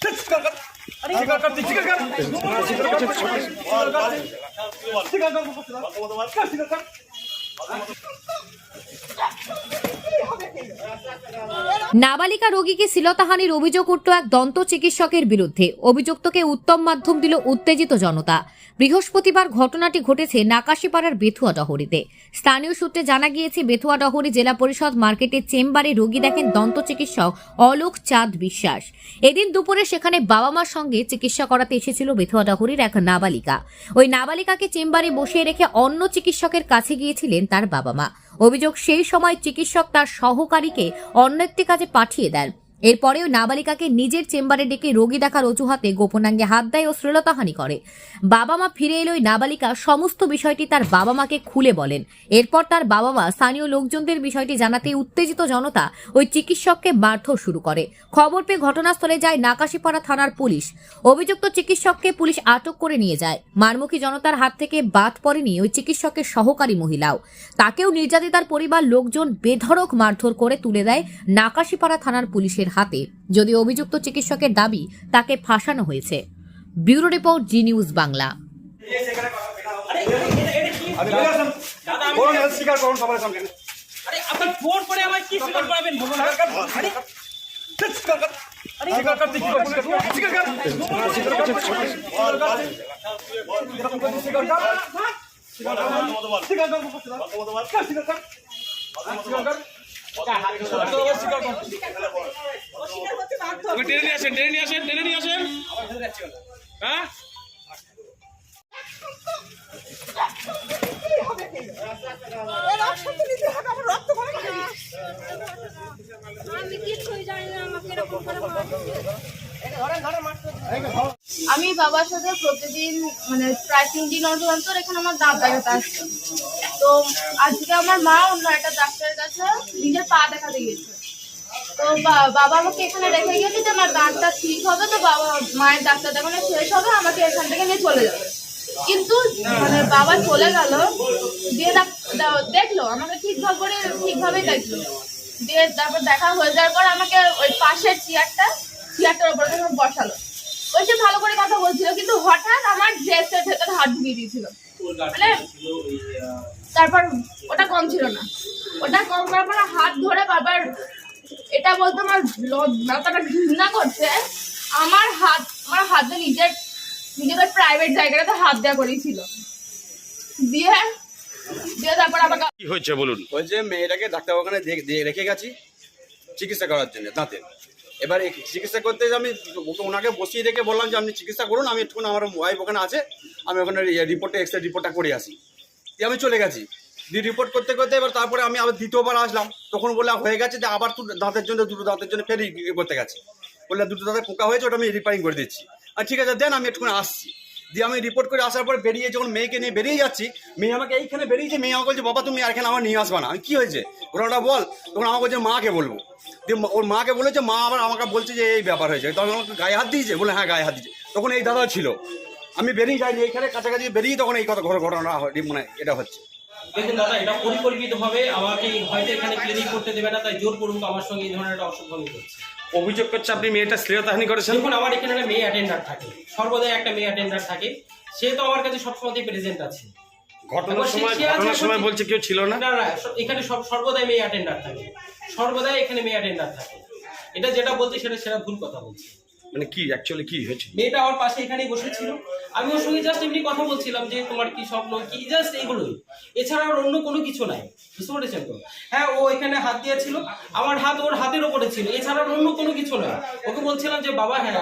Çıkar kalk. নাবালিকা রোগীকে শ্লীলতাহানির অভিযোগ উঠল এক দন্ত চিকিৎসকের বিরুদ্ধে। অভিযুক্তকে উত্তম মাধ্যম দিল উত্তেজিত জনতা। বৃহস্পতিবার ঘটনাটি ঘটেছে নাকাশিপাড়ার বেথুয়া ডহরিতে। স্থানীয় সূত্রে জানা গিয়েছে, বেথুয়া ডহরি জেলা পরিষদ মার্কেটের চেম্বারে রোগী দেখেন দন্ত চিকিৎসক অলোক চাঁদ বিশ্বাস। এদিন দুপুরে সেখানে বাবা মার সঙ্গে চিকিৎসা করাতে এসেছিল বেথুয়া ডহরির এক নাবালিকা। ওই নাবালিকাকে চেম্বারে বসিয়ে রেখে অন্য চিকিৎসকের কাছে গিয়েছিলেন তার বাবা মা। অভিযোগ সেই সময় চিকিৎসক তার সহকারীকে অন্য একটি কাজে পাঠিয়ে দেন। এরপরে ওই নাবালিকাকে নিজের চেম্বারে ডেকে রোগী দেখার অজুহাতে গোপনাঙ্গে হাত দেয় ও শ্লীলতাহানি করে। বাবা মা ফিরে এলে ওই নাবালিকা সমস্ত বিষয়টি তার বাবা মাকে খুলে বলেন। এরপর তার বাবা মা স্থানীয় লোকজনদের বিষয়টি জানাতে উত্তেজিত জনতা ওই চিকিৎসককে মারধর শুরু করে। খবর পেয়ে ঘটনাস্থলে যায় নাকাশিপাড়া থানার পুলিশ। অভিযুক্ত চিকিৎসককে পুলিশ আটক করে নিয়ে যায়। মারমুখী জনতার হাত থেকে বাদ পড়েনি ওই চিকিৎসকের সহকারী মহিলাও। তাকেও নির্যাতিতার পরিবার লোকজন বেধড়ক মারধর করে তুলে দেয় নাকাশিপাড়া থানার পুলিশের হাতে। যদি অভিযুক্ত চিকিৎসকের দাবি তাকে ফাঁসানো হয়েছে। Bureau report Zee news Bangla. টেনে নিয়ে আসেন, টেনে নিয়ে আসেন, টেনে নিয়ে আসেন। হ্যাঁ? আমি বাবার সাথে প্রতিদিন মানে প্রায় তিন দিন অন্তর অন্তর এখানে আমার দাঁত দেখাতে আসতো তো আজকে আমার মা অন্য একটা ডাক্তারের কাছে নিজের পা দেখাতে গিয়েছে। তো বাবা আমাকে এখানে যে আমার দাঁতটা ঠিক হবে তো বাবা, মায়ের দেখানো শেষ হবে, আমাকে এখান থেকে নিয়ে চলে কিন্তু মানে বাবা চলে গেল, দিয়ে দেখল, আমাকে ঠিকভাবে ঠিকভাবেই দেখল। দিয়ে তারপর দেখা হয়ে যাওয়ার পর আমাকে ওই পাশের চেয়ারটা চেয়ারটার যখন বসালো, ওই সে ভালো করে কথা বলছিল, কিন্তু হঠাৎ আমার ড্রেসের ভেতরে হাত ঢুকিয়ে দিয়েছিল। মানে তারপর ওটা কম ছিল না ওটা কম করার পর হাত ধরে বাবার এটা বলতে আমার মাথাটা ঘৃণা করছে। আমার হাত আমার হাতে নিজের নিজেদের প্রাইভেট জায়গাটাতে হাত দেওয়া করেছিল দিয়ে দিয়ে তারপর আমাকে কি হয়েছে বলুন? ওই যে মেয়েটাকে রেখে গেছি চিকিৎসা করার জন্য দাঁতের এবার চিকিৎসা করতে আমি ওকে ওনাকে বসিয়ে রেখে বললাম যে আপনি চিকিৎসা করুন আমি একটু আমার ওয়াইফ ওখানে আছে আমি ওখানে রিপোর্টে এক্সরে রিপোর্টটা করে আসি। দিয়ে আমি চলে গেছি। দিয়ে রিপোর্ট করতে করতে এবার তারপরে আমি আবার দ্বিতীয়বার আসলাম। তখন বলে হয়ে গেছে যে আবার তুই দাঁতের জন্য, দুটো দাঁতের জন্য ফের করতে গেছে। বললে, দুটো দাঁতের পোকা হয়েছে, ওটা আমি রিপেয়ারিং করে দিচ্ছি। আর ঠিক আছে, দেন আমি একটুখানি আসছি। দিয়ে আমি রিপোর্ট করে আসার পর বেরিয়ে যখন মেয়েকে নিয়ে বেরিয়ে যাচ্ছি, মেয়ে আমাকে এইখানে বেরিয়েছে মেয়ে আমাকে বলছে, বাবা, তুমি আর এখানে আমার নিয়ে আসবা না। আমি, কি হয়েছে? ওটা বল। তখন আমাকে বলছে, মাকে বলব। দিয়ে ওর মাকে বলেছে মা আবার আমাকে বলছে যে, এই ব্যাপার হয়েছে। তখন আমাকে গায়ে হাত দিয়েছে? বলে হ্যাঁ গায়ে হাত দিয়েছে। তখন এই দাদা ছিল। আমি বেরিয়ে যাইনি এখানে কাছাকাছি বেরিয়ে তখন এই কথা ঘটনা মানে এটা হচ্ছে। দেখুন দাদা এটা পরিকল্পিতভাবে আমাকে হয়তো এখানে ক্লিনিক করতে দেবে না তাই জোর করুক আমার সঙ্গে এই ধরনের একটা করছে। অভিযোগ করছে আপনি মেয়েটা শ্লীলতাহানি করেছেন? দেখুন আমার এখানে একটা মেয়ে অ্যাটেন্ডার থাকে। সর্বদাই একটা মেয়ে অ্যাটেন্ডার থাকে। সে তো আমার কাছে সবসময় প্রেজেন্ট আছে। ঘটনার সময় ঘটনার সময় বলছে- বলছে কেউ ছিল না? না না এখানে সব সর্বদাই মেয়ে অ্যাটেন্ডার থাকে। সর্বদাই এখানে মেয়ে অ্যাটেন্ডার থাকে। এটা যেটা বলছে সেটা সেটা ভুল কথা বলছে। মানে কি অ্যাকচুয়ালি কি হয়েছে? মেয়েটা আমার পাশে এখানেই বসেছিল। আমি ওর সঙ্গে জাস্ট এমনি কথা বলছিলাম যে, তোমার কি স্বপ্ন? কি জাস্ট এইগুলোই। এছাড়া আর অন্য কোনো কিছু নাই। বুঝতে পেরেছেন তো? হ্যাঁ ও এখানে হাত দিয়েছিল। আমার হাত ওর হাতের ওপরে ছিল। এছাড়া অন্য কোনো কিছু নয় ওকে বলছিলাম যে, বাবা হ্যাঁ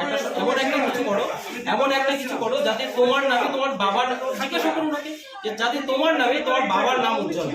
এমন একটা কিছু করো, এমন একটা কিছু করো যাতে তোমার নামে তোমার বাবার জিজ্ঞাসা করুন যাতে তোমার নামে তোমার বাবার নাম উজ্জ্বল